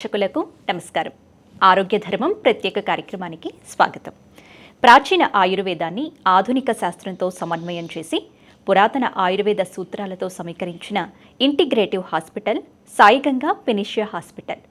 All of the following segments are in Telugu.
ప్రేక్షకులకు నమస్కారం. ఆరోగ్య ధర్మం ప్రత్యేక కార్యక్రమానికి స్వాగతం. ప్రాచీన ఆయుర్వేదాన్ని ఆధునిక శాస్త్రంతో సమన్వయం చేసి పురాతన ఆయుర్వేద సూత్రాలతో సమీకరించిన integrative hospital Saiganga Panacea hospital.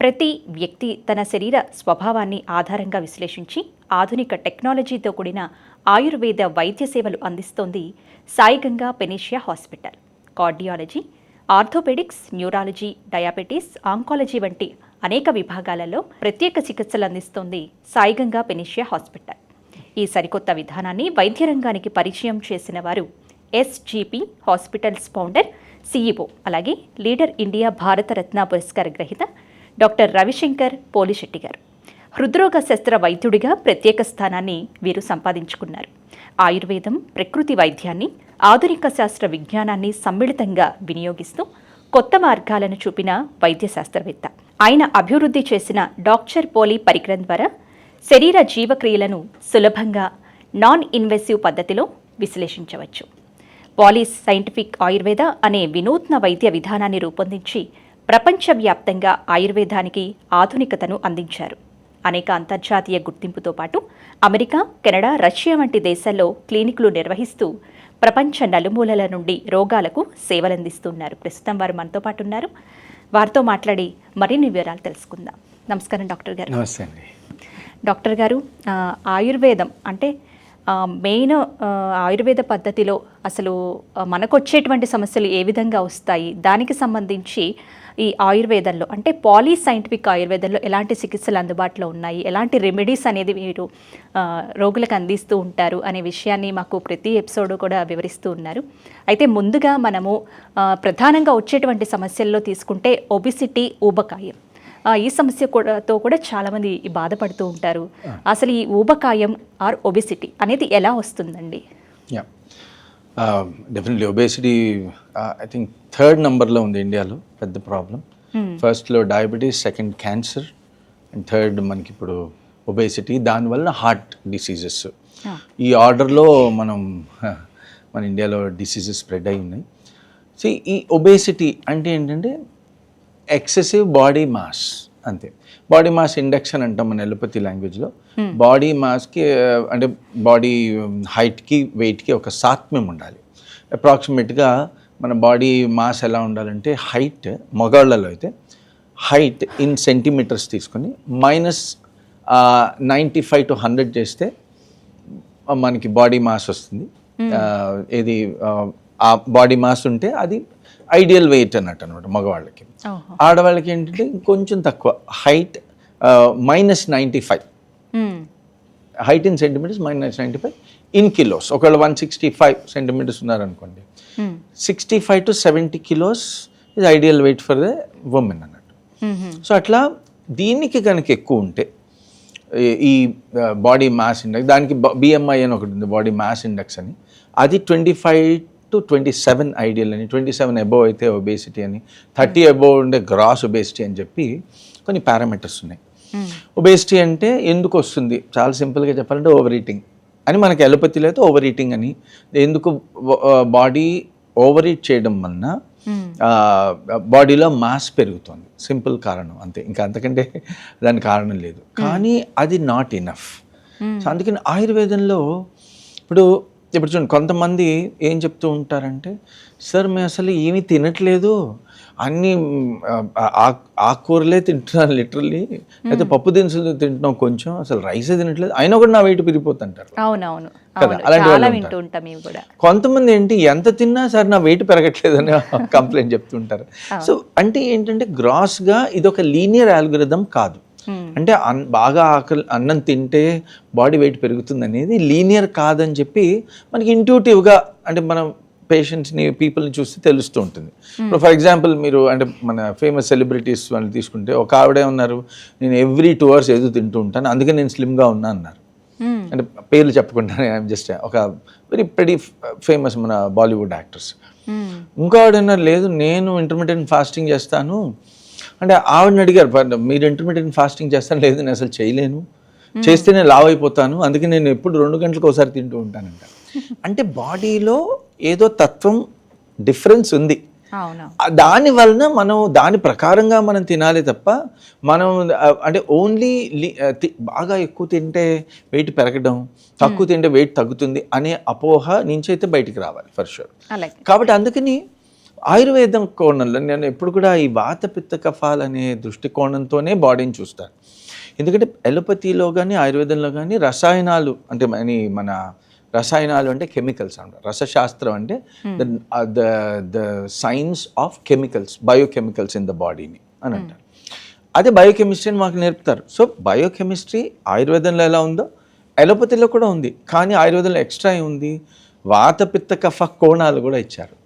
ప్రతి వ్యక్తి తన శరీర స్వభావాన్ని ఆధారంగా విశ్లేషించి ఆధునిక టెక్నాలజీతో కూడిన ఆయుర్వేద వైద్య సేవలు అందిస్తోంది Saiganga panacea hospital. Cardiology orthopaedics neurology diabetes oncology వంటి అనేక విభాగాలలో ప్రత్యేక చికిత్సలు అందిస్తోంది సాయిగంగా పెనిషియా హాస్పిటల్. ఈ సరికొత్త విధానాన్ని వైద్య రంగానికి పరిచయం చేసిన వారు ఎస్జీపీ హాస్పిటల్స్ ఫౌండర్ సీఈఓ అలాగే లీడర్ ఇండియా భారతరత్న పురస్కార గ్రహీత డాక్టర్ రవిశంకర్ పోలిశెట్టి గారు. హృద్రోగ శస్త్ర వైద్యుడిగా ప్రత్యేక స్థానాన్ని వీరు సంపాదించుకున్నారు. ఆయుర్వేదం ప్రకృతి వైద్యాన్ని ఆధునిక శాస్త్ర విజ్ఞానాన్ని సమ్మిళితంగా వినియోగిస్తూ కొత్త మార్గాలను చూపిన వైద్య శాస్త్రవేత్త ఆయన అభివృద్ధి చేసిన డాక్టర్ పోలీ పరికరం ద్వారా శరీర జీవక్రియలను సులభంగా నాన్ ఇన్వెసివ్ పద్ధతిలో విశ్లేషించవచ్చు. పాలిస్ సైంటిఫిక్ ఆయుర్వేద అనే వినూత్న వైద్య విధానాన్ని రూపొందించి ప్రపంచవ్యాప్తంగా ఆయుర్వేదానికి ఆధునికతను అందించారు. అనేక అంతర్జాతీయ గుర్తింపుతో పాటు అమెరికా కెనడా రష్యా వంటి దేశాల్లో క్లినిక్లు నిర్వహిస్తూ ప్రపంచ నలుమూలల నుండి రోగాలకు సేవలందిస్తున్నారు. ప్రస్తుతం వారు మనతో పాటు ఉన్నారు. వారితో మాట్లాడి మరిన్ని వివరాలు తెలుసుకుందాం. నమస్కారం డాక్టర్ గారు. నమస్తే అండి. డాక్టర్ గారు ఆయుర్వేదం అంటే మెయిన్ ఆయుర్వేద పద్ధతిలో అసలు మనకు వచ్చేటువంటి సమస్యలు ఏ విధంగా వస్తాయి? దానికి సంబంధించి ఈ ఆయుర్వేదంలో అంటే పాలీ సైంటిఫిక్ ఆయుర్వేదంలో ఎలాంటి చికిత్సలు అందుబాటులో ఉన్నాయి? ఎలాంటి రెమెడీస్ అనేది మీరు రోగులకు అందిస్తూ ఉంటారు అనే విషయాన్ని మాకు ప్రతి ఎపిసోడ్ కూడా వివరిస్తూ ఉన్నారు. అయితే ముందుగా మనము ప్రధానంగా వచ్చేటువంటి సమస్యల్లో తీసుకుంటే ఒబిసిటీ ఊబకాయం. ఈ సమస్య కూడా తో కూడా చాలామంది బాధపడుతూ ఉంటారు. అసలు ఈ ఊబకాయం ఆర్ ఒబిసిటీ అనేది ఎలా వస్తుందండి? Yeah. Definitely obesity I think third నెంబర్లో ఉంది ఇండియాలో పెద్ద ప్రాబ్లం ఫస్ట్లో diabetes second cancer and third మనకి ఇప్పుడు ఒబేసిటీ దానివల్ల హార్ట్ డిసీజెస్. ఈ ఆర్డర్లో మనం మన ఇండియాలో డిసీజెస్ స్ప్రెడ్ అయి ఉన్నాయి. సో ఈ ఒబేసిటీ అంటే ఏంటంటే ఎక్సెసివ్ బాడీ మాస్ అంతే. బాడీ మాస్ ఇండెక్స్ అని అంటాం మన ఎలోపతి లాంగ్వేజ్లో బాడీ మాస్కి అంటే బాడీ హైట్కి వెయిట్కి ఒక సాత్మ్యం ఉండాలి. అప్రాక్సిమేట్గా మన బాడీ మాస్ ఎలా ఉండాలంటే హైట్ మగాళ్ళలో అయితే హైట్ ఇన్ సెంటీమీటర్స్ తీసుకొని minus ninety five to hundred చేస్తే మనకి బాడీ మాస్ వస్తుంది. ఇది ఆ, ఆ బాడీ మాస్ ఉంటే అది ఐడియల్ వెయిట్ అన్నట్టు అనమాట మగవాళ్ళకి. ఆడవాళ్ళకి ఏంటంటే ఇంకొంచెం తక్కువ. Height minus ninety five. Height in centimetres minus ninety five in kilos. ఒకవేళ వన్ సిక్స్టీ ఫైవ్ సెంటీమీటర్స్ ఉన్నారనుకోండి. Sixty five to seventy kilos ఇది ideal weight for the women అన్నట్టు. సో అట్లా దీనికి కనుక ఎక్కువ ఉంటే ఈ- ఈ బాడీ మాస్ ఇండెక్స్ దానికి బిఎంఐ అని ఒకటి ఉంది బాడీ మాస్ ఇండెక్స్ అని. అది twenty five to twenty seven ideal అని ట్వంటీ సెవెన్ అబోవ్ అయితే ఒబేసిటీ అని థర్టీ అబోవ్ ఉండే గ్రాస్ ఒబేసిటీ అని చెప్పి కొన్ని పారామీటర్స్ ఉన్నాయి. ఒబేసిటీ అంటే ఎందుకు వస్తుంది? చాలా సింపుల్గా చెప్పాలంటే ఓవర్ ఈటింగ్ అని మనకి ఎలోపతిలో అయితే ఓవర్ ఈటింగ్ అని ఎందుకు బాడీ ఓవర్ ఈట్ చేయడం వలన. బాడీలో మాస్ పెరుగుతుంది. సింపుల్ కారణం అంతే. ఇంకా అంతకంటే దానికి కారణం లేదు. కానీ అది నాట్ ఇనఫ్ సో అందుకని ఆయుర్వేదంలో ఇప్పుడు ఇప్పుడు చూడండి కొంతమంది ఏం చెప్తూ ఉంటారంటే సార్ మేము అసలు ఏమీ తినట్లేదు. అన్ని ఆకుకూరలే తింటున్నాను లిటరల్లీ. అయితే పప్పు దినుసులు తింటున్నాం కొంచెం. అసలు రైసే తినట్లేదు. అయినా కూడా నా వెయిట్ పెరిగిపోతుంటారు అవునవును. కదా, అలాంటి కొంతమంది ఏంటి ఎంత తిన్నా సార్ నా వెయిట్ పెరగట్లేదని కంప్లైంట్ చెప్తుంటారు సో అంటే ఏంటంటే గ్రాస్గా ఇది ఒక లీనియర్ ఆల్గరిథం కాదు. అంటే అన్ బాగా ఆకలి అన్నం తింటే బాడీ వెయిట్ పెరుగుతుంది అనేది లీనియర్ కాదని చెప్పి మనకి ఇంట్యూటివ్గా అంటే మనం పేషెంట్స్ని పీపుల్ని చూస్తే తెలుస్తూ ఉంటుంది. ఇప్పుడు ఫర్ ఎగ్జాంపుల్ మీరు అంటే మన ఫేమస్ సెలబ్రిటీస్ వాళ్ళని తీసుకుంటే ఒక ఆవిడే ఉన్నారు నేను ఎవ్రీ టూ అవర్స్ ఏదో తింటూ ఉంటాను అందుకే నేను స్లిమ్గా ఉన్నా అన్నారు. మ్మ్. అంటే పేర్లు చెప్పుకుంటాను ఐఎమ్ జస్ట్ ఒక వెరీ ప్రెడీ ఫేమస్ మన బాలీవుడ్ యాక్టర్స్. ఇంకో ఆవిడ లేదు నేను ఇంటర్మీడియట్ ఫాస్టింగ్ చేస్తాను అంటే ఆవిడని అడిగారు "పర్- మీరు ఇంటర్మీడియట్ ఫాస్టింగ్ చేస్తాను లేదు నేను అసలు చేయలేను. చేస్తేనే లావ్ అయిపోతాను. అందుకే నేను ఎప్పుడు రెండు గంటలకు ఒకసారి తింటూ ఉంటానంట. అంటే బాడీలో ఏదో తత్వం డిఫరెన్స్ ఉంది. దాని వలన మనం దాని ప్రకారంగా మనం తినాలి తప్ప మనం అంటే ఓన్లీ బాగా ఎక్కువ తింటే వెయిట్ పెరగడం తక్కువ తింటే వెయిట్ తగ్గుతుంది అనే అపోహ నుంచి అయితే బయటికి రావాలి ఫర్ షూర్ కాబట్టి అందుకని ఆయుర్వేదం కోణంలో నేను ఎప్పుడు కూడా ఈ వాత పిత్త కఫాలు అనే దృష్టికోణంతోనే బాడీని చూస్తాను. ఎందుకంటే ఎలోపతిలో కానీ ఆయుర్వేదంలో కానీ రసాయనాలు అంటే మన మన రసాయనాలు అంటే కెమికల్స్ అంట. రసశాస్త్రం అంటే the the science of chemicals biochemicals in the బాడీని అని అంటారు. అదే బయోకెమిస్ట్రీ అని మాకు నేర్పుతారు. సో బయోకెమిస్ట్రీ ఆయుర్వేదంలో ఎలా ఉందో ఎలోపతిలో కూడా ఉంది. కానీ ఆయుర్వేదంలో ఎక్స్ట్రా ఉంది? వాత పిత్త కఫ కోణాలు కూడా ఇచ్చారు.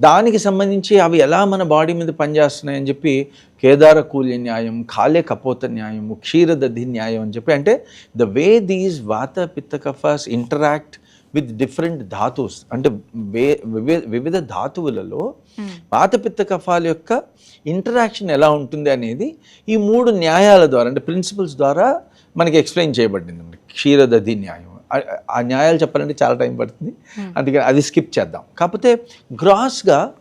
దానికి సంబంధించి అవి ఎలా మన బాడీ మీద పనిచేస్తున్నాయని చెప్పి కేదార కూల్య న్యాయం కాలే కపోత న్యాయం క్షీరదధి న్యాయం అని చెప్పి అంటే the way these vata pitta kaphas interact with different dhatus అంటే వే వివి- వివిధ ధాతువులలో వాత పిత్త కఫాల యొక్క ఇంటరాక్షన్ ఎలా ఉంటుంది అనేది ఈ మూడు న్యాయాల ద్వారా అంటే ప్రిన్సిపల్స్ ద్వారా మనకి ఎక్స్ప్లెయిన్ చేయబడింది. క్షీరదధి న్యాయం. ఆ- న్యాయాలు చెప్పాలంటే చాలా టైం పడుతుంది. అందుకని అది స్కిప్ చేద్దాం. కాకపోతే గ్రాస్గా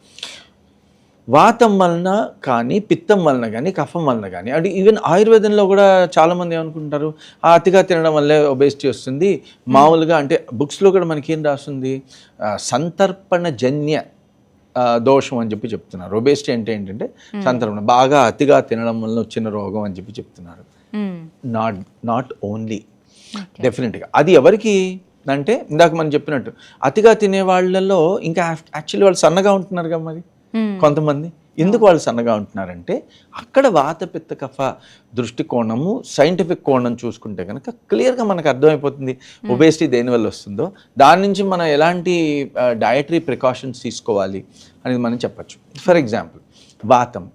వాతం వలన కానీ పిత్తం వలన కానీ కఫం వలన కానీ అంటే ఈవెన్ ఆయుర్వేదంలో కూడా చాలామంది ఏమనుకుంటారు ఆ అతిగా తినడం వల్లే ఒబేసిటీ వస్తుంది. మామూలుగా అంటే బుక్స్లో కూడా మనకి ఏం రాస్తుంది? సంతర్పణ జన్య దోషం అని చెప్పి చెప్తున్నారు. ఒబేసిటీ అంటే ఏంటంటే సంతర్పణ బాగా అతిగా తినడం వల్ల వచ్చిన రోగం అని చెప్పి చెప్తున్నారు. నాట్ నాట్ ఓన్లీ డెఫినెట్గా అది ఎవరికి అంటే ఇందాక మనం చెప్పినట్టు అతిగా తినే వాళ్ళలో ఇంకా యాక్చువల్లీ వాళ్ళు సన్నగా ఉంటున్నారు కదా మరి మ్మ్. కొంతమంది. ఎందుకు వాళ్ళు సన్నగా ఉంటున్నారంటే అక్కడ వాత పిత్త కఫ దృష్టికోణము సైంటిఫిక్ కోణం చూసుకుంటే కనుక క్లియర్గా మనకు అర్థమైపోతుంది ఒబేసిటీ దేనివల్ల వస్తుందో. దాని నుంచి మనం ఎలాంటి డయటరీ ప్రికాషన్స్ తీసుకోవాలి అనేది మనం చెప్పచ్చు. ఫర్ ఎగ్జాంపుల్ వాతం.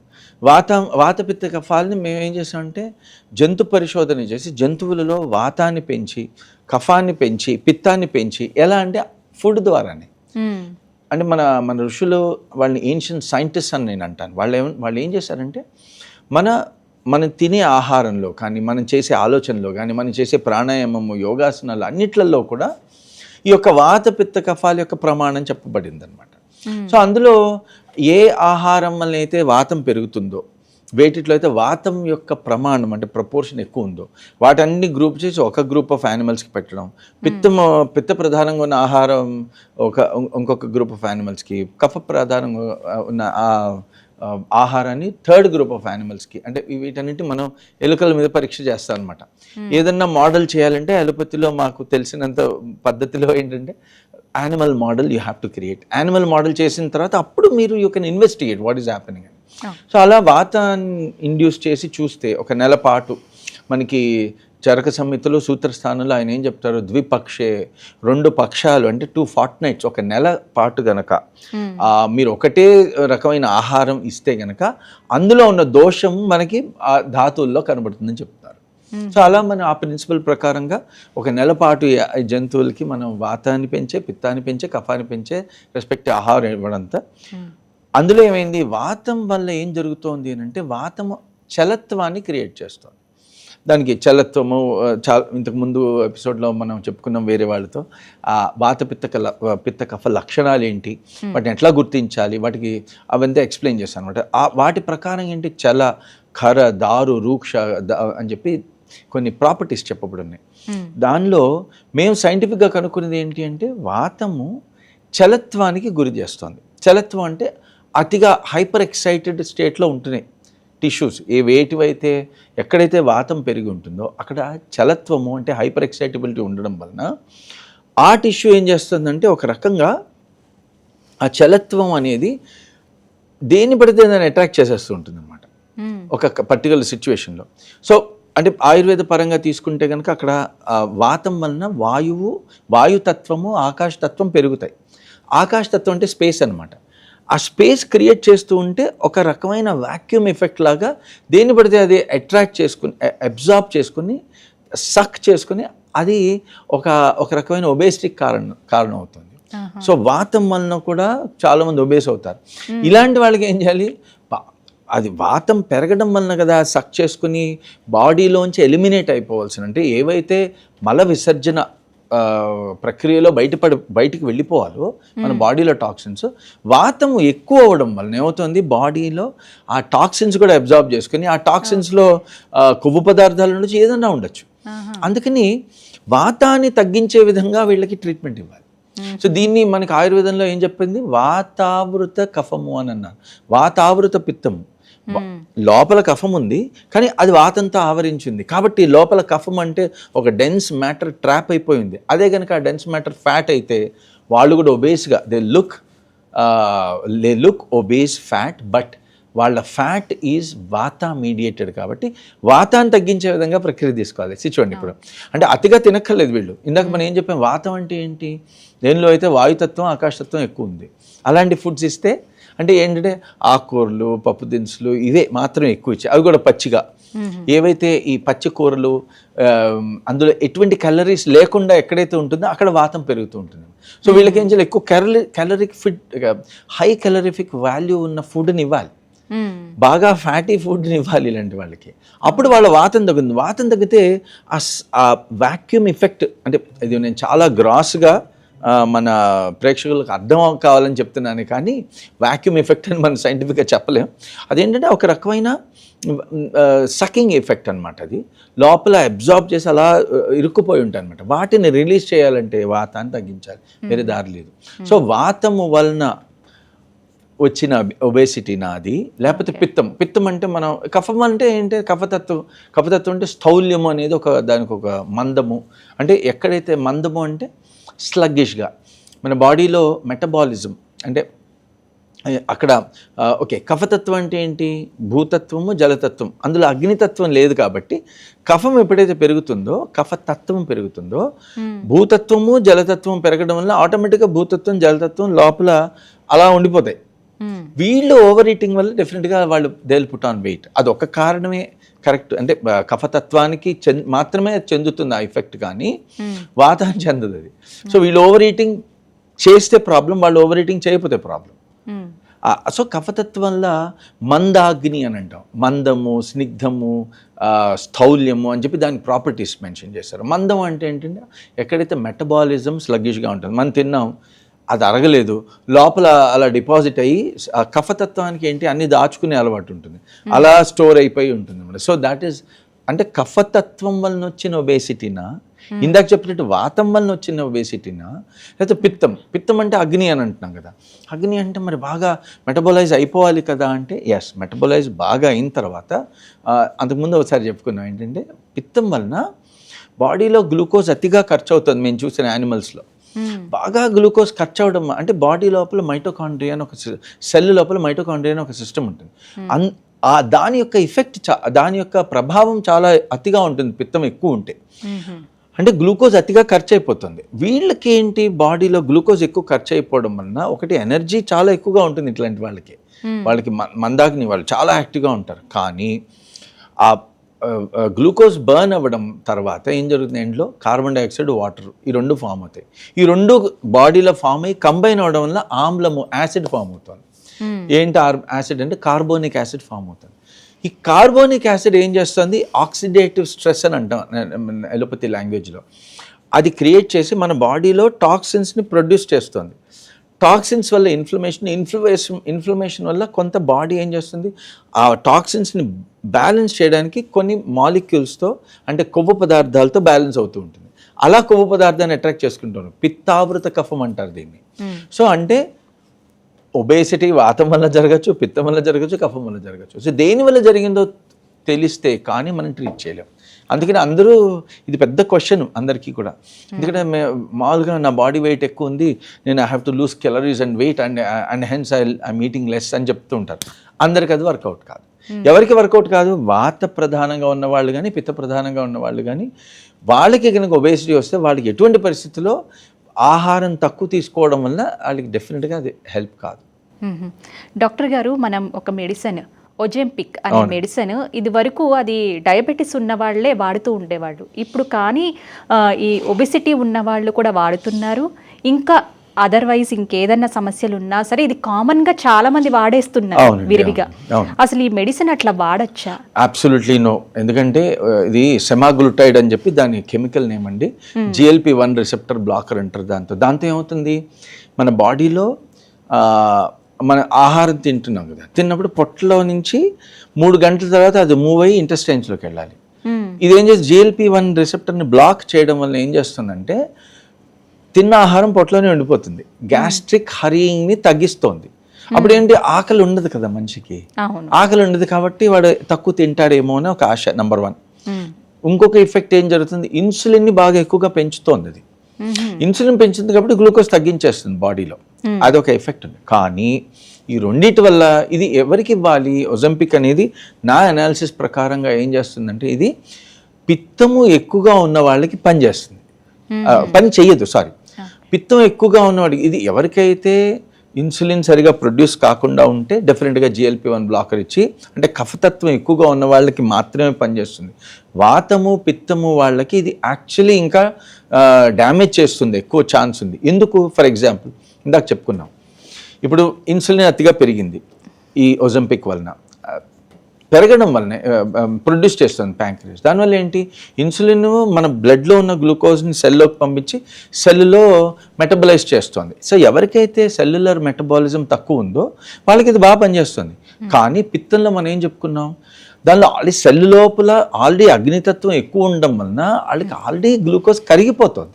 వాతం వాతపిత్త కఫాలని మేము ఏం చేసామంటే జంతు పరిశోధన చేసి జంతువులలో వాతాన్ని పెంచి కఫాన్ని పెంచి పిత్తాన్ని పెంచి ఎలా అంటే ఫుడ్ ద్వారానే. అంటే మన మన ఋషులు వాళ్ళని ఏన్షియన్ సైంటిస్ట్ అని నేను అంటాను. వాళ్ళు ఏం వాళ్ళు ఏం చేశారంటే మన మనం తినే ఆహారంలో కానీ మనం చేసే ఆలోచనలో కానీ మనం చేసే ప్రాణాయామము యోగాసనాలు అన్నిట్లలో కూడా ఈ యొక్క వాత పిత్త కఫాల యొక్క ప్రమాణం చెప్పబడింది అనమాట సో అందులో ఏ ఆహారం వల్ల అయితే వాతం పెరుగుతుందో వేటిలో అయితే వాతం యొక్క ప్రమాణం అంటే ప్రపోర్షన్ ఎక్కువ ఉందో వాటన్ని గ్రూప్ చేసి ఒక గ్రూప్ ఆఫ్ యానిమల్స్కి పెట్టడం పిత్తం పిత్త ప్రధానంగా ఉన్న ఆహారం ఒక ఇంకొక గ్రూప్ ఆఫ్ యానిమల్స్కి కఫ ప్రధానంగా ఉన్న ఆహారాన్ని థర్డ్ గ్రూప్ ఆఫ్ యానిమల్స్కి అంటే వీటన్నిటి మనం ఎలుకల మీద పరీక్ష చేస్తాం అనమాట ఏదన్నా మోడల్ చేయాలంటే అలోపతిలో మాకు తెలిసినంత పద్ధతిలో ఏంటంటే animal model you have to create animal model చేసిన తర్వాత అప్పుడు మీరు you can investigate what is happening అని. సో అలా వాతాన్ని ఇండ్యూస్ చేసి చూస్తే ఒక నెల పాటు మనకి చరక సంహితలో సూత్రస్థానంలో ఆయన ఏం చెప్తారు? ద్విపక్షే రెండు పక్షాలు అంటే టూ ఫార్ట్ నైట్స్ ఒక నెల పాటు గనక ఆ, మీరు ఒకటే రకమైన ఆహారం ఇస్తే గనక అందులో ఉన్న దోషం మనకి ఆ ధాతువుల్లో కనబడుతుందని చెప్తారు. సో అలా మనం ఆ ప్రిన్సిపల్ ప్రకారంగా ఒక నెల పాటు జంతువులకి మనం వాతాన్ని పెంచే పిత్తాన్ని పెంచే కఫాన్ని పెంచే రెస్పెక్ట్ ఆహారం ఇవ్వడంతా. అందులో ఏమైంది? వాతం వల్ల ఏం జరుగుతోంది అని అంటే వాతము చలత్వాన్ని క్రియేట్ చేస్తుంది. దానికి చలత్వము ఆ, చా ఇంతకు ముందు ఎపిసోడ్లో మనం చెప్పుకున్నాం వేరే వాళ్ళతో ఆ వాత పిత్త కల పిత్త కఫ లక్షణాలు ఏంటి? వాటిని ఎట్లా గుర్తించాలి? వాటికి అవంతా ఎక్స్ప్లెయిన్ చేస్తాను అనమాట ఆ వాటి ప్రకారం ఏంటి? చల ఖర దారు రూక్ష అని చెప్పి కొన్ని ప్రాపర్టీస్ చెప్పబడి ఉన్నాయి దానిలో మేము సైంటిఫిక్గా కనుక్కున్నది ఏంటి అంటే వాతము చలత్వానికి గురి చేస్తుంది. చలత్వం అంటే అతిగా హైపర్ ఎక్సైటెడ్ స్టేట్లో ఉంటున్నాయి టిష్యూస్. ఏ వేటివైతే ఎక్కడైతే వాతం పెరిగి ఉంటుందో అక్కడ చలత్వము అంటే హైపర్ ఎక్సైటబిలిటీ ఉండడం వలన ఆ టిష్యూ ఏం చేస్తుందంటే ఒక రకంగా ఆ చలత్వం అనేది దేన్ని పడితే దాన్ని అట్రాక్ట్ చేసేస్తూ ఉంటుంది అనమాట. ఒక పర్టికులర్ సిచ్యువేషన్లో. సో అంటే ఆయుర్వేద పరంగా తీసుకుంటే కనుక అక్కడ వాతం వలన వాయువు వాయుతత్వము ఆకాశతత్వం పెరుగుతాయి. ఆకాశతత్వం అంటే స్పేస్ అన్నమాట. ఆ స్పేస్ క్రియేట్ చేస్తూ ఉంటే ఒక రకమైన వాక్యూమ్ ఎఫెక్ట్ లాగా దేన్ని పడితే అది అట్రాక్ట్ చేసుకుని అబ్జార్బ్ చేసుకుని సక్ చేసుకుని అది ఒక ఒక రకమైన ఒబేసిటీకి కారణం కారణం అవుతుంది. సో వాతం వలన కూడా చాలా మంది ఒబేస్ అవుతారు. ఇలాంటి వాళ్ళకి ఏం చేయాలి? అది వాతం పెరగడం వలన కదా సక్ చేసుకుని బాడీలోంచి ఎలిమినేట్ అయిపోవాల్సిన అంటే ఏవైతే మల విసర్జన ప్రక్రియలో బయటపడి బయటికి వెళ్ళిపోవాలో మన బాడీలో టాక్సిన్స్ వాతం ఎక్కువ అవ్వడం వలన ఏమవుతుంది? బాడీలో ఆ టాక్సిన్స్ కూడా అబ్జార్బ్ చేసుకుని ఆ టాక్సిన్స్లో కొవ్వు పదార్థాల నుంచి ఏదన్నా ఉండొచ్చు. అందుకని వాతాన్ని తగ్గించే విధంగా వీళ్ళకి ట్రీట్మెంట్ ఇవ్వాలి. సో దీన్ని మనకి ఆయుర్వేదంలో ఏం చెప్పింది? వాతావృత కఫము అని అన్నారు. వాతావృత పిత్తము. లోపల కఫం ఉంది కానీ అది వాతంతో ఆవరించింది. కాబట్టి లోపల కఫం అంటే ఒక డెన్స్ మ్యాటర్ ట్రాప్ అయిపోయింది. అదే కనుక ఆ డెన్స్ మ్యాటర్ ఫ్యాట్ అయితే వాళ్ళు కూడా ఒబేస్గా they look they look obese fat but వాళ్ళ ఫ్యాట్ ఈజ్ వాత మీడియేటెడ్ కాబట్టి వాతాన్ని తగ్గించే విధంగా ప్రక్రియ తీసుకోవాలి. చూడండి ఇప్పుడు. అంటే అతిగా తినక్కర్లేదు వీళ్ళు. ఇందాక మనం ఏం చెప్పాం? వాతం అంటే ఏంటి? దేనిలో అయితే వాయుతత్వం ఆకాశతత్వం ఎక్కువ ఉంది. అలాంటి ఫుడ్స్ ఇస్తే అంటే ఏంటంటే ఆకుకూరలు పప్పు దినుసులు ఇవే మాత్రం ఎక్కువ ఇచ్చాయి అవి కూడా పచ్చిగా. ఏవైతే ఈ పచ్చి కూరలు అందులో ఎటువంటి క్యాలరీస్ లేకుండా ఎక్కడైతే ఉంటుందో అక్కడ వాతం పెరుగుతూ ఉంటుంది. సో వీళ్ళకి ఏం చేయాలి? ఎక్కువ calorie caloric fit high calorific value ఉన్న ఫుడ్ని ఇవ్వాలి. బాగా ఫ్యాటీ ఫుడ్ని ఇవ్వాలి ఇలాంటి వాళ్ళకి. అప్పుడు వాళ్ళ వాతం తగ్గుతుంది. వాతం తగ్గితే ఆ వాక్యూమ్ ఎఫెక్ట్ అంటే ఇది నేను చాలా గ్రాస్గా మన ప్రేక్షకులకు అర్థం కావాలని చెప్తున్నాను కానీ వాక్యూమ్ ఎఫెక్ట్ అని మనం సైంటిఫిక్గా చెప్పలేం. అదేంటంటే ఒక రకమైన సకింగ్ ఎఫెక్ట్ అనమాట అది. లోపల అబ్జార్బ్ చేసి అలా ఇరుక్కుపోయి ఉంటాయి అనమాట వాటిని రిలీజ్ చేయాలంటే వాతాన్ని తగ్గించాలి. వేరే దారి లేదు. సో వాతము వలన వచ్చిన ఒబేసిటీ నాది. లేకపోతే పిత్తం. పిత్తం అంటే మనం కఫం అంటే ఏంటి? కఫతత్వం. కఫతత్వం అంటే స్థౌల్యము అనేది ఒక దానికి ఒక మందము. అంటే ఎక్కడైతే మందము అంటే స్లగ్గిష్గా మన బాడీలో మెటబాలిజం అంటే అక్కడ ఓకే కఫతత్వం అంటే ఏంటి? భూతత్వము జలతత్వం. అందులో అగ్నితత్వం లేదు కాబట్టి కఫం ఎప్పుడైతే పెరుగుతుందో కఫతత్వం పెరుగుతుందో భూతత్వము జలతత్వం పెరగడం వల్ల ఆటోమేటిక్గా భూతత్వం జలతత్వం లోపల అలా ఉండిపోతాయి. వీళ్ళు ఓవర్ ఈటింగ్ వల్ల డెఫినెట్గా వాళ్ళు దేల్ పుట్ ఆన్ వెయిట్ అది ఒక కారణమే. కరెక్ట్ అంటే కఫతత్వానికి మాత్రమే చెందుతుంది ఆ ఎఫెక్ట్ కానీ వాతాన్ని చెందదు అది. సో వీళ్ళు ఓవర్ ఈటింగ్ చేస్తే ప్రాబ్లం వాళ్ళు ఓవర్ ఈటింగ్ చేయకపోతే ప్రాబ్లం సో కఫతత్వంలో మందాగ్ని అని అంటాం. మందము స్నిగ్ధము స్థౌల్యము అని చెప్పి దాని ప్రాపర్టీస్ మెన్షన్ చేస్తారు మందం అంటే ఏంటంటే ఎక్కడైతే మెటబాలిజం స్లగ్గిష్గా ఉంటుంది మనం తిన్నాం అది అరగలేదు. లోపల అలా డిపాజిట్ అయ్యి ఆ కఫతత్వానికి ఏంటి అన్ని దాచుకునే అలవాటు ఉంటుంది. అలా స్టోర్ అయిపోయి ఉంటుంది అన్నమాట సో దాట్ ఈస్ అంటే కఫతత్వం వలన వచ్చిన ఒబేసిటీనా ఇందాక చెప్పినట్టు వాతం వలన వచ్చిన ఒబేసిటీనా లేకపోతే పిత్తం. పిత్తం అంటే అగ్ని అని అంటున్నాం కదా. అగ్ని అంటే మరి బాగా మెటబలైజ్ అయిపోవాలి కదా అంటే ఎస్ మెటబలైజ్ బాగా అయిన తర్వాత అంతకుముందు ఒకసారి చెప్పుకున్నాం ఏంటంటే పిత్తం వలన బాడీలో గ్లూకోజ్ అతిగా ఖర్చు అవుతుంది మేము చూసిన యానిమల్స్లో బాగా గ్లూకోజ్ ఖర్చు అవడం అంటే బాడీ లోపల మైటోకాండ్రియా అని ఒక సెల్ లోపల మైటోకాండ్రియా అని ఒక సిస్టమ్ ఉంటుంది. అన్ ఆ దాని యొక్క ఎఫెక్ట్ చా దాని యొక్క ప్రభావం చాలా అతిగా ఉంటుంది పిత్తం ఎక్కువ ఉంటే. అంటే గ్లూకోజ్ అతిగా ఖర్చు అయిపోతుంది. వీళ్ళకి ఏంటి బాడీలో గ్లూకోజ్ ఎక్కువ ఖర్చు అయిపోవడం వలన ఒకటి ఎనర్జీ చాలా ఎక్కువగా ఉంటుంది ఇట్లాంటి వాళ్ళకి. వాళ్ళకి మందాకిని వాళ్ళు చాలా యాక్టివ్గా ఉంటారు. కానీ ఆ గ్లూకోజ్ బర్న్ అవ్వడం తర్వాత ఏం జరుగుతుంది ఎండ్లో కార్బన్ డైఆక్సైడ్ వాటర్ ఈ రెండు ఫామ్ అవుతాయి. ఈ రెండు బాడీలో ఫామ్ అయ్యి కంబైన్ అవడం వల్ల ఆమ్లము యాసిడ్ ఫామ్ అవుతుంది ఏంటి యాసిడ్ అంటే కార్బోనిక్ యాసిడ్ ఫామ్ అవుతుంది ఈ కార్బోనిక్ యాసిడ్ ఏం చేస్తుంది? ఆక్సిడేటివ్ స్ట్రెస్ అని అంటాం ఎలోపతి లాంగ్వేజ్లో అది క్రియేట్ చేసి మన బాడీలో టాక్సిన్స్ని ప్రొడ్యూస్ చేస్తుంది. టాక్సిన్స్ వల్ల ఇన్ఫ్లమేషన్ ఇన్ఫ్లమేషన్ ఇన్ఫ్లమేషన్ వల్ల కొంత బాడీ ఏం చేస్తుంది? ఆ టాక్సిన్స్ని బ్యాలెన్స్ చేయడానికి కొన్ని మాలిక్యూల్స్తో అంటే కొవ్వు పదార్థాలతో బ్యాలెన్స్ అవుతూ ఉంటుంది. అలా కొవ్వు పదార్థాన్ని అట్రాక్ట్ చేసుకుంటారు. పిత్తావృత కఫం అంటారు దీన్ని. సో అంటే ఒబేసిటీ వాతం వల్ల జరగచ్చు పిత్తం వల్ల జరగచ్చు కఫం వల్ల జరగచ్చు. సో దేని వల్ల జరిగిందో తెలిస్తే కానీ మనం ట్రీట్ చేయలేం. అందుకని అందరూ ఇది పెద్ద క్వశ్చన్ అందరికీ కూడా. ఎందుకంటే మే- మామూలుగా నా బాడీ వెయిట్ ఎక్కువ ఉంది నేను I have to lose calories and weight and and hence I I meeting less అని చెప్తూ ఉంటారు. అందరికి అది వర్కౌట్ కాదు. ఎవరికి వర్కౌట్ కాదు? వాత ప్రధానంగా ఉన్న వాళ్ళు కానీ పిత్త ప్రధానంగా ఉన్న వాళ్ళు కానీ వాళ్ళకి కనుక ఒబేసిటీ వస్తే వాళ్ళకి ఎటువంటి పరిస్థితుల్లో ఆహారం తక్కువ తీసుకోవడం వల్ల వాళ్ళకి డెఫినెట్గా అది హెల్ప్ కాదు. డాక్టర్ గారు మనం ఒక మెడిసిన్ ఒజెంపిక్ అనే మెడిసిన్ ఇది వరకు అది డయాబెటీస్ ఉన్న వాళ్ళే వాడుతూ ఉండేవాళ్ళు. ఇప్పుడు కానీ ఈ ఒబెసిటీ ఉన్న వాళ్ళు కూడా వాడుతున్నారు. ఇంకా అదర్వైజ్ ఇంకేదన్నా సమస్యలు ఉన్నా సరే ఇది కామన్గా చాలా మంది వాడేస్తున్నారు విరివిగా. అసలు ఈ మెడిసిన్ అట్లా వాడచ్చా? అబ్సల్యూట్లీ నో ఎందుకంటే ఇది సెమాగ్లూటైడ్ అని చెప్పి దాని కెమికల్ నేమ్ అండి. జిఎల్పి వన్ రిసెప్టర్ బ్లాకర్ అంటారు దాంతో. దాంతో ఏమవుతుంది? మన బాడీలో మన ఆహారం తింటున్నాం కదా. తిన్నప్పుడు పొట్టలో నుంచి మూడు గంటల తర్వాత అది మూవ్ అయ్యి ఇంటెస్టైన్స్లోకి వెళ్ళాలి. ఇది ఏం చేసి జిఎల్పి వన్ రిసెప్టర్ని బ్లాక్ చేయడం వల్ల ఏం చేస్తుందంటే తిన్న ఆహారం పొట్టలోనే ఉండిపోతుంది. గ్యాస్ట్రిక్ హరియింగ్ని తగ్గిస్తోంది. అప్పుడు ఏంటి? ఆకలి ఉండదు కదా మనిషికి. ఆకలి ఉండదు కాబట్టి వాడు తక్కువ తింటాడేమో అని ఒక ఆశ నంబర్ వన్. ఇంకొక ఎఫెక్ట్ ఏం జరుగుతుంది? ఇన్సులిన్ని బాగా ఎక్కువగా పెంచుతోంది అది. ఇన్సులిన్ పెంచుతుంది కాబట్టి గ్లూకోజ్ తగ్గించేస్తుంది బాడీలో. అదొక ఎఫెక్ట్ ఉంది. కానీ ఈ రెండిటి వల్ల ఇది ఎవరికి ఇవ్వాలి? ఒజంపిక్ అనేది నా అనాలిసిస్ ప్రకారంగా ఏం చేస్తుందంటే ఇది పిత్తము ఎక్కువగా ఉన్న వాళ్ళకి పని చేస్తుంది. ఆ, పని చెయ్యదు సారీ పిత్తం ఎక్కువగా ఉన్నవాడికి ఇది ఎవరికైతే ఇన్సులిన్ సరిగా ప్రొడ్యూస్ కాకుండా ఉంటే డెఫినెట్గా జిఎల్పి వన్ బ్లాకర్ ఇచ్చి అంటే కఫతత్వం ఎక్కువగా ఉన్న వాళ్ళకి మాత్రమే పనిచేస్తుంది వాతము పిత్తము వాళ్ళకి ఇది యాక్చువల్లీ ఇంకా డ్యామేజ్ చేస్తుంది ఎక్కువ ఛాన్స్ ఉంది. ఎందుకు? ఫర్ ఎగ్జాంపుల్ ఇందాక చెప్పుకున్నాం. ఇప్పుడు ఇన్సులిన్ అతిగా పెరిగింది ఈ ఒజంపిక్ వలన. పెరగడం వల్లనే ప్రొడ్యూస్ చేస్తుంది ప్యాంక్రియస్ దానివల్ల ఏంటి? ఇన్సులిన్ మన బ్లడ్లో ఉన్న గ్లూకోజ్ని సెల్లోకి పంపించి సెల్లులో మెటబలైజ్ చేస్తుంది. సో ఎవరికైతే సెల్యులర్ మెటబాలిజం తక్కువ ఉందో వాళ్ళకి ఇది బాగా పనిచేస్తుంది. కానీ పిత్తంలో మనం ఏం చెప్పుకున్నాం? దానిలో ఆల్రెడీ సెల్ లోపల ఆల్రెడీ అగ్నితత్వం ఎక్కువ ఉండడం వలన వాళ్ళకి ఆల్రెడీ గ్లూకోజ్ కరిగిపోతుంది.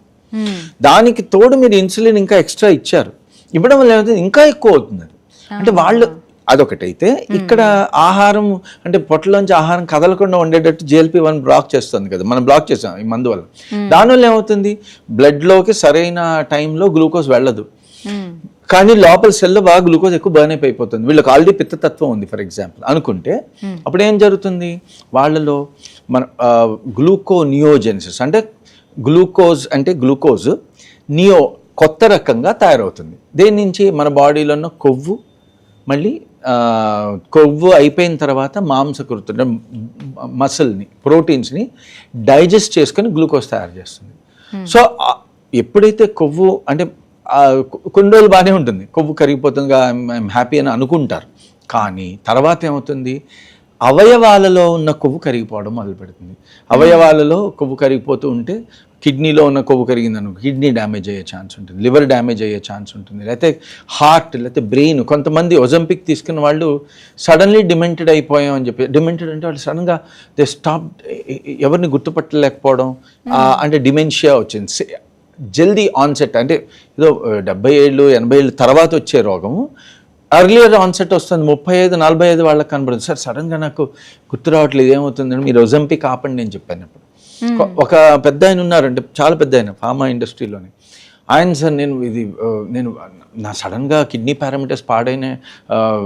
దానికి తోడు మీరు ఇన్సులిన్ ఇంకా ఎక్స్ట్రా ఇచ్చారు. ఇవ్వడం వల్ల ఏమవుతుంది ఇంకా ఎక్కువ అవుతుంది అది. అంటే వాళ్ళు అదొకటైతే ఇక్కడ ఆహారం అంటే పొట్టలోంచి ఆహారం కదలకుండా ఉండేటట్టు జిఎల్పి వన్ బ్లాక్ చేస్తుంది కదా మనం బ్లాక్ చేసాం ఈ మందు వల్ల. దానివల్ల ఏమవుతుంది? బ్లడ్లోకి సరైన టైంలో గ్లూకోజ్ వెళ్ళదు. కానీ లోపల సెల్లో బాగా గ్లూకోజ్ ఎక్కువ బర్న్ అయిపోతుంది. వీళ్ళకి ఆల్రెడీ పిత్తతత్వం ఉంది ఫర్ ఎగ్జాంపుల్. అనుకుంటే అప్పుడు ఏం జరుగుతుంది? వాళ్ళలో మన గ్లూకో నియోజెన్సిస్ అంటే గ్లూకోజ్ అంటే గ్లూకోజ్ నియో కొత్త రకంగా తయారవుతుంది దేని నుంచి మన బాడీలో ఉన్న కొవ్వు మళ్ళీ కొవ్వు అయిపోయిన తర్వాత మాంసకృతులు అంటే మసిల్ని ప్రోటీన్స్ని డైజెస్ట్ చేసుకొని గ్లూకోజ్ తయారు చేస్తుంది సో ఎప్పుడైతే కొవ్వు అంటే కొన్ని రోజులు బాగానే ఉంటుంది కొవ్వు కరిగిపోతుంది ఐఎమ్ హ్యాపీ అని అనుకుంటారు కానీ తర్వాత ఏమవుతుంది అవయవాలలో ఉన్న కొవ్వు కరిగిపోవడం మొదలు పెడుతుంది అవయవాలలో కొవ్వు కరిగిపోతూ ఉంటే కిడ్నీలో ఉన్న కొవ్వు కరిగిందను కిడ్నీ డ్యామేజ్ అయ్యే ఛాన్స్ ఉంటుంది లివర్ డ్యామేజ్ అయ్యే ఛాన్స్ ఉంటుంది లేకపోతే హార్ట్ లేకపోతే బ్రెయిన్ కొంతమంది ఒజంపిక్ తీసుకున్న వాళ్ళు సడన్లీ డిమెంటెడ్ అయిపోయాం అని చెప్పి డిమెంటెడ్ అంటే వాళ్ళు సడన్గా దే స్టాప్ ఎవరిని గుర్తుపట్టలేకపోవడం ఆ, అంటే డిమెన్షియా వచ్చింది. జల్దీ ఆన్సెట్ అంటే ఏదో డెబ్బై ఏళ్ళు ఎనభై ఏళ్ళు తర్వాత వచ్చే రోగము అర్లియర్ ఆన్సెట్ వస్తుంది. ముప్పై ఐదు నలభై ఐదు వాళ్ళకి కనబడుతుంది. సార్ సడన్గా నాకు గుర్తు రావట్లేదు ఏమవుతుందని మీరు ఒజంపిక్ ఆపండి నేను చెప్పాను ఇప్పుడు ఒక- పెద్ద ఆయన ఉన్నారంటే చాలా పెద్ద ఆయన ఫార్మా ఇండస్ట్రీలోని ఆయన సార్ నేను ఇది ఆ, నేను నా సడన్గా కిడ్నీ పారామీటర్స్ పాడైన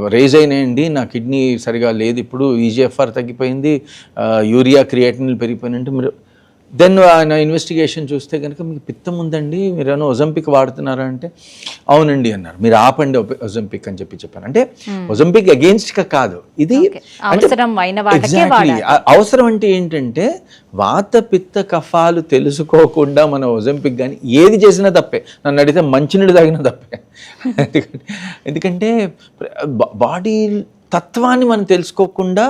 రేజ్ అయినాయండి. నా కిడ్నీ సరిగా లేదు ఇప్పుడు E ఈజీఎఫ్ఆర్ తగ్గిపోయింది ఆ, యూరియా క్రియేటిన్లు పెరిగిపోయినంటే మీరు దెన్ ఆయన ఇన్వెస్టిగేషన్ చూస్తే కనుక మీకు పిత్తం ఉందండి మీరు ఏమైనా ఒజంపిక్ వాడుతున్నారా అంటే అవునండి అన్నారు. మీరు ఆపండి ఒజంపిక్ అని చెప్పి చెప్పాను. అంటే ఒజంపిక్ అగేన్స్ట్గా కాదు. ఇది Okay. అవసరం అంటే ఏంటంటే వాత పిత్త కఫాలు తెలుసుకోకుండా మన ఒజంపిక్ కానీ ఏది చేసినా తప్పే. నన్ను అడిగితే మంచినీళ్ళు తాగినా తప్పే. ఎందుకంటే బాడీ తత్వాన్ని మనం తెలుసుకోకుండా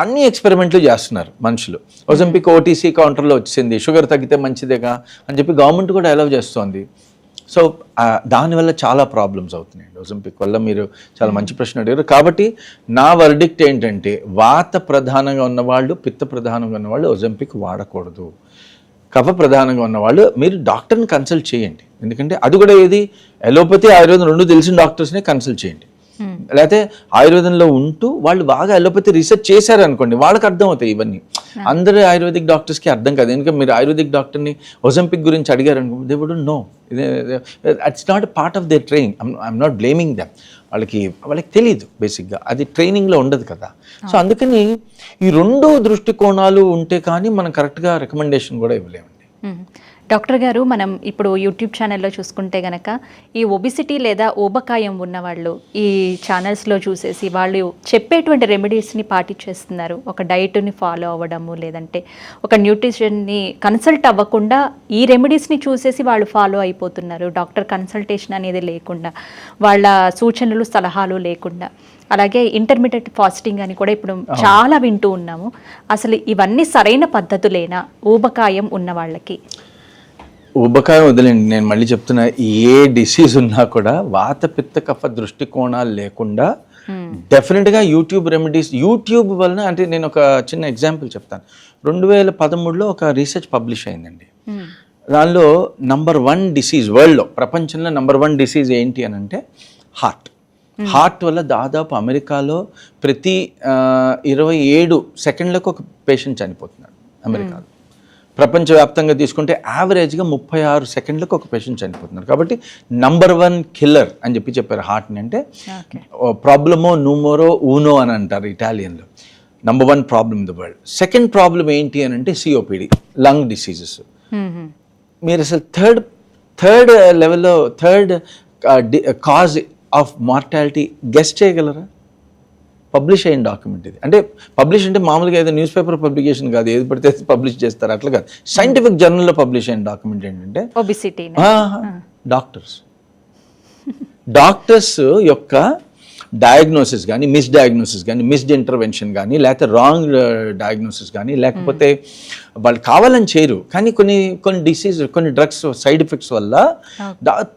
అన్ని ఎక్స్పెరిమెంట్లు చేస్తున్నారు మనుషులు. ఒజంపిక్ ఓటీసీ కౌంటర్లో వచ్చింది షుగర్ తగ్గితే మంచిదేగా అని చెప్పి గవర్నమెంట్ కూడా అలౌ చేస్తోంది. సో దానివల్ల చాలా ప్రాబ్లమ్స్ అవుతున్నాయి ఒజంపిక్ వల్ల మీరు చాలా మంచి ప్రశ్న అడిగారు. కాబట్టి నా వర్డిక్ట్ ఏంటంటే వాత ప్రధానంగా ఉన్నవాళ్ళు పిత్త ప్రధానంగా ఉన్నవాళ్ళు ఒజంపిక్ వాడకూడదు. కఫ ప్రధానంగా ఉన్నవాళ్ళు మీరు డాక్టర్ని కన్సల్ట్ చేయండి. ఎందుకంటే అది కూడా ఏది? ఎలోపతి ఆయుర్వేదం రెండు తెలిసిన డాక్టర్స్నే కన్సల్ట్ చేయండి. లేకపోతే ఆయుర్వేదంలో ఉంటూ వాళ్ళు బాగా ఎలోపతి రీసెర్చ్ చేశారు అనుకోండి వాళ్ళకి అర్థం అవుతాయి ఇవన్నీ అందరూ ఆయుర్వేదిక్ డాక్టర్స్కి అర్థం కాదు. ఎందుకంటే మీరు ఆయుర్వేదిక్ డాక్టర్ని ఒజంపిక్ గురించి అడిగారు అనుకో they would know it's not part of they training I'm not blaming them వాళ్ళకి వాళ్ళకి తెలియదు బేసిక్గా అది ట్రైనింగ్లో ఉండదు కదా. సో అందుకని ఈ రెండు దృష్టికోణాలు ఉంటే కానీ మనం కరెక్ట్గా రికమెండేషన్ కూడా ఇవ్వలేమండి. డాక్టర్ గారు మనం ఇప్పుడు యూట్యూబ్ ఛానల్లో చూసుకుంటే గనక ఈ ఒబిసిటీ లేదా ఊబకాయం ఉన్నవాళ్ళు ఈ ఛానల్స్లో చూసేసి వాళ్ళు చెప్పేటువంటి రెమెడీస్ని పాటించేస్తున్నారు. ఒక డైట్ని ఫాలో అవ్వడము లేదంటే ఒక న్యూట్రిషన్ని కన్సల్ట్ అవ్వకుండా ఈ రెమెడీస్ని చూసేసి వాళ్ళు ఫాలో అయిపోతున్నారు. డాక్టర్ కన్సల్టేషన్ అనేది లేకుండా వాళ్ళ సూచనలు సలహాలు లేకుండా. అలాగే ఇంటర్మీడియట్ ఫాస్టింగ్ అని కూడా ఇప్పుడు చాలా వింటూ ఉన్నాము. అసలు ఇవన్నీ సరైన పద్ధతులేనా ఊబకాయం ఉన్న వాళ్ళకి ఉబ్బకాయం వదిలేండి నేను మళ్ళీ చెప్తున్నా ఏ డిసీజ్ ఉన్నా కూడా వాత పిత్త కఫ దృష్టికోణాలు లేకుండా డెఫినెట్గా యూట్యూబ్ రెమెడీస్ యూట్యూబ్ వలన అంటే నేను ఒక చిన్న ఎగ్జాంపుల్ చెప్తాను. రెండు వేల పదమూడులో ఒక రీసెర్చ్ పబ్లిష్ అయిందండి. దానిలో నంబర్ వన్ డిసీజ్ వరల్డ్లో ప్రపంచంలో నంబర్ వన్ డిసీజ్ ఏంటి అని అంటే హార్ట్ హార్ట్ వల్ల దాదాపు అమెరికాలో ప్రతి ఇరవై ఏడు సెకండ్లకు ఒక పేషెంట్ చనిపోతున్నాడు అమెరికాలో. ప్రపంచవ్యాప్తంగా తీసుకుంటే యావరేజ్గా ముప్పై ఆరు సెకండ్లకు ఒక పేషెంట్ చనిపోతున్నారు. కాబట్టి నంబర్ వన్ కిల్లర్ అని చెప్పి చెప్పారు హార్ట్ని అంటే ప్రాబ్లమో నూమోరో ఊనో అని అంటారు ఇటాలియన్లో. Number one problem the world second problem ఏంటి అని అంటే సిఓపిడి లంగ్ డిసీజెస్ మీరు అసలు థర్డ్ థర్డ్ లెవెల్లో third cause of mortality guess చేయగలరా? పబ్లిష్ అయిన డాక్యుమెంట్ ఇది. అంటే పబ్లిష్ అంటే మామూలుగా ఏదో న్యూస్ పేపర్ పబ్లికేషన్ కాదు ఏది పడితే పబ్లిష్ చేస్తారు అట్లా కాదు. సైంటిఫిక్ జర్నల్లో పబ్లిష్ అయిన డాక్యుమెంట్ ఏంటంటే డాక్టర్స్. డాక్టర్స్ యొక్క డయాగ్నోసిస్ కానీ మిస్ డయాగ్నోసిస్ కానీ మిస్డ్ ఇంటర్వెన్షన్ కానీ లేకపోతే రాంగ్ డయాగ్నోసిస్ కానీ లేకపోతే వాళ్ళు కావాలని చేయరు. కానీ కొన్ని కొన్ని డిసీజ్ కొన్ని డ్రగ్స్ సైడ్ ఎఫెక్ట్స్ వల్ల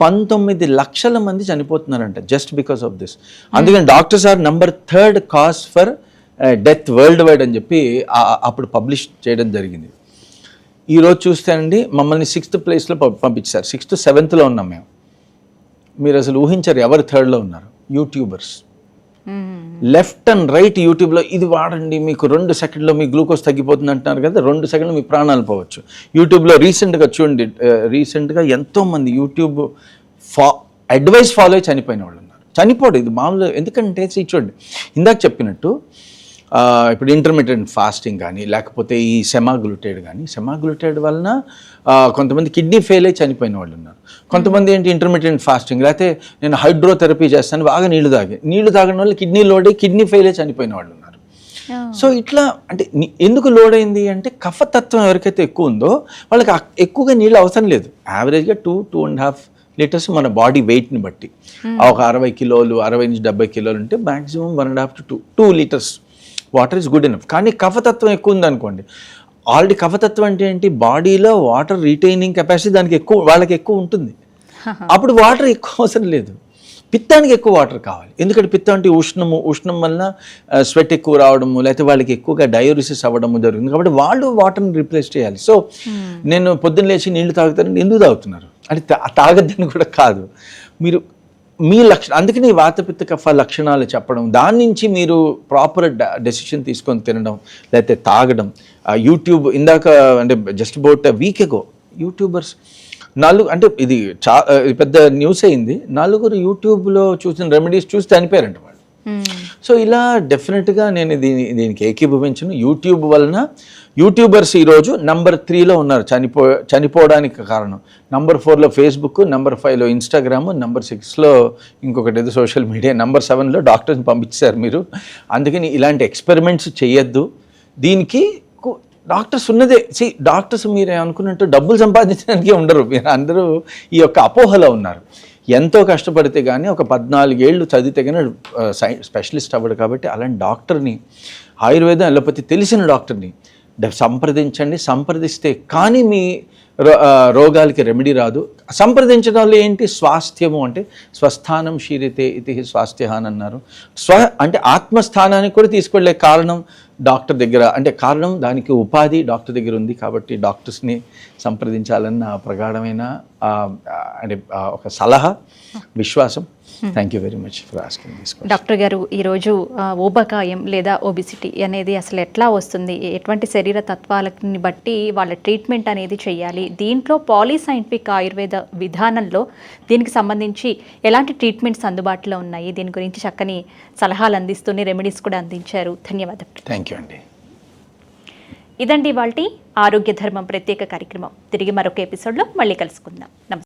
పంతొమ్మిది లక్షల మంది చనిపోతున్నారంట జస్ట్ బికాస్ ఆఫ్ దిస్ అందుకని doctors are number third cause for death worldwide అని చెప్పి అప్పుడు పబ్లిష్ చేయడం జరిగింది. ఈరోజు చూస్తేనండి మమ్మల్ని సిక్స్త్ ప్లేస్లో పంపించారు. సిక్స్త్ సెవెంత్లో ఉన్నాం మేము. మీరు అసలు ఊహించారు ఎవరు థర్డ్లో ఉన్నారు. యూట్యూబర్స్. లెఫ్ట్ అండ్ రైట్ యూట్యూబ్లో ఇది వాడండి మీకు రెండు సెకండ్లో మీ గ్లూకోజ్ తగ్గిపోతుంది అంటున్నారు కదా రెండు సెకండ్లో మీ ప్రాణాలు పోవచ్చు. యూట్యూబ్లో రీసెంట్గా చూడండి రీసెంట్గా ఎంతోమంది యూట్యూబ్ ఫా అడ్వైస్ ఫాలో అయి చనిపోయిన వాళ్ళు ఉన్నారు. చనిపోడు ఇది మామూలు ఎందుకంటే చూడండి ఇందాక చెప్పినట్టు ఇప్పుడు ఇంటర్మీడియట్ ఫాస్టింగ్ కానీ లేకపోతే ఈ సెమాగ్లూటెడ్ కానీ సెమాగ్లూటెడ్ వలన కొంతమంది కిడ్నీ ఫెయిల్ అయి చనిపోయిన వాళ్ళు ఉన్నారు. కొంతమంది ఏంటి ఇంటర్మీడియట్ ఫాస్టింగ్ లేకపోతే నేను హైడ్రోథెరపీ చేస్తాను బాగా నీళ్ళు తాగి. నీళ్ళు తాగిన వాళ్ళు కిడ్నీ లోడ్ అయ్యి కిడ్నీ ఫెయిల్ అయి చనిపోయిన వాళ్ళు ఉన్నారు. సో ఇట్లా అంటే ఎందుకు లోడ్ అయింది అంటే కఫతత్వం ఎవరికైతే ఎక్కువ ఉందో వాళ్ళకి ఎక్కువగా నీళ్ళు అవసరం లేదు. యావరేజ్గా two two and half liters మన బాడీ వెయిట్ని బట్టి. ఒక అరవై కిలోలు అరవై నుంచి డెబ్బై కిలోలు ఉంటే maximum one and half to two two litres water is good enough. కానీ కఫతత్వం ఎక్కువ ఉందనుకోండి. ఆల్రెడీ కఫతత్వం అంటే ఏంటి? బాడీలో వాటర్ రిటైనింగ్ కెపాసిటీ దానికి ఎక్కువ వాళ్ళకి ఎక్కువ ఉంటుంది. అప్పుడు వాటర్ ఎక్కువ అవసరం లేదు. పిత్తానికి ఎక్కువ వాటర్ కావాలి. ఎందుకంటే పిత్తం అంటే ఉష్ణము ఉష్ణం వలన స్వెట్ ఎక్కువ రావడము లేకపోతే వాళ్ళకి ఎక్కువగా డయోరిసిస్ అవ్వడము జరుగుతుంది. కాబట్టి వాళ్ళు వాటర్ని రీప్లేస్ చేయాలి. సో నేను పొద్దున్న లేచి నీళ్ళు తాగుతానంటే ఎందుకు తాగుతున్నారు? అంటే తాగద్దని కూడా కాదు. మీరు మీ లక్ష అందుకని వాతపిత్త కఫ లక్షణాలు చెప్పడం దాని నుంచి మీరు ప్రాపర్ డెసిషన్ తీసుకొని తినడం లేకపోతే తాగడం. యూట్యూబ్ ఇందాక అంటే just about week ago YouTubers నాలుగు అంటే ఇది చా పెద్ద న్యూస్ అయింది. నలుగురు యూట్యూబ్లో చూసిన రెమెడీస్ చూసి చనిపోయారంట వాళ్ళు. Hmm. సో ఇలా డెఫినెట్గా నేను దీని దీనికి ఏకీభవించను. యూట్యూబ్ వలన యూట్యూబర్స్ ఈరోజు నంబర్ త్రీలో ఉన్నారు. చనిపో చనిపోవడానికి కారణం. నంబర్ ఫోర్లో ఫేస్బుక్ నంబర్ ఫైవ్లో ఇన్స్టాగ్రామ్ నంబర్ సిక్స్లో ఇంకొకటి ఏదో సోషల్ మీడియా నంబర్ సెవెన్లో డాక్టర్ని పంపించారు మీరు. అందుకని ఇలాంటి ఎక్స్పెరిమెంట్స్ చేయొద్దు. దీనికి కు- డాక్టర్స్ ఉన్నదే. సి డాక్టర్స్ మీరు అనుకున్నట్టు డబ్బులు సంపాదించడానికి ఉండరు. మీరు అందరూ ఈ యొక్క అపోహలో ఉన్నారు. ఎంతో కష్టపడితే కానీ ఒక పద్నాలుగేళ్ళు చదివితే కానీ సై స్పెషలిస్ట్ అవ్వడు కాబట్టి అలాంటి డాక్టర్ని ఆయుర్వేదం ఎల్లపతి తెలిసిన డాక్టర్ని సంప్రదించండి. సంప్రదిస్తే కానీ మీ రో- రోగాలకి రెమెడీ రాదు. సంప్రదించడం వల్ల ఏంటి? స్వాస్థ్యము అంటే స్వస్థానం శీరితే ఇది స్వాస్థ్యహాన్ అన్నారు స్వ అంటే ఆత్మస్థానానికి కూడా తీసుకెళ్ళే కారణం డాక్టర్ దగ్గర అంటే కారణం దానికి ఉపాధి డాక్టర్ దగ్గర ఉంది కాబట్టి డాక్టర్స్ని సంప్రదించాలన్న ప్రగాఢమైన అంటే ఒక సలహా విశ్వాసం. Thank you very much for asking this doctor గారు ఈరోజు ఊబకాయం లేదా ఒబిసిటీ అనేది అసలు ఎట్లా వస్తుంది? ఎటువంటి శరీర తత్వాలని బట్టి వాళ్ళ ట్రీట్మెంట్ అనేది చేయాలి? దీంట్లో పాలీ సైంటిఫిక్ ఆయుర్వేద విధానంలో దీనికి సంబంధించి ఎలాంటి ట్రీట్మెంట్స్ అందుబాటులో ఉన్నాయి? దీని గురించి చక్కని సలహాలు అందిస్తూనే రెమెడీస్ కూడా అందించారు. ధన్యవాదాలు థ్యాంక్ యూ అండి. ఇదండి వాళ్ళ ఆరోగ్య ధర్మం ప్రత్యేక కార్యక్రమం. తిరిగి మరొక ఎపిసోడ్లో మళ్ళీ కలుసుకుందాం. నమస్తే.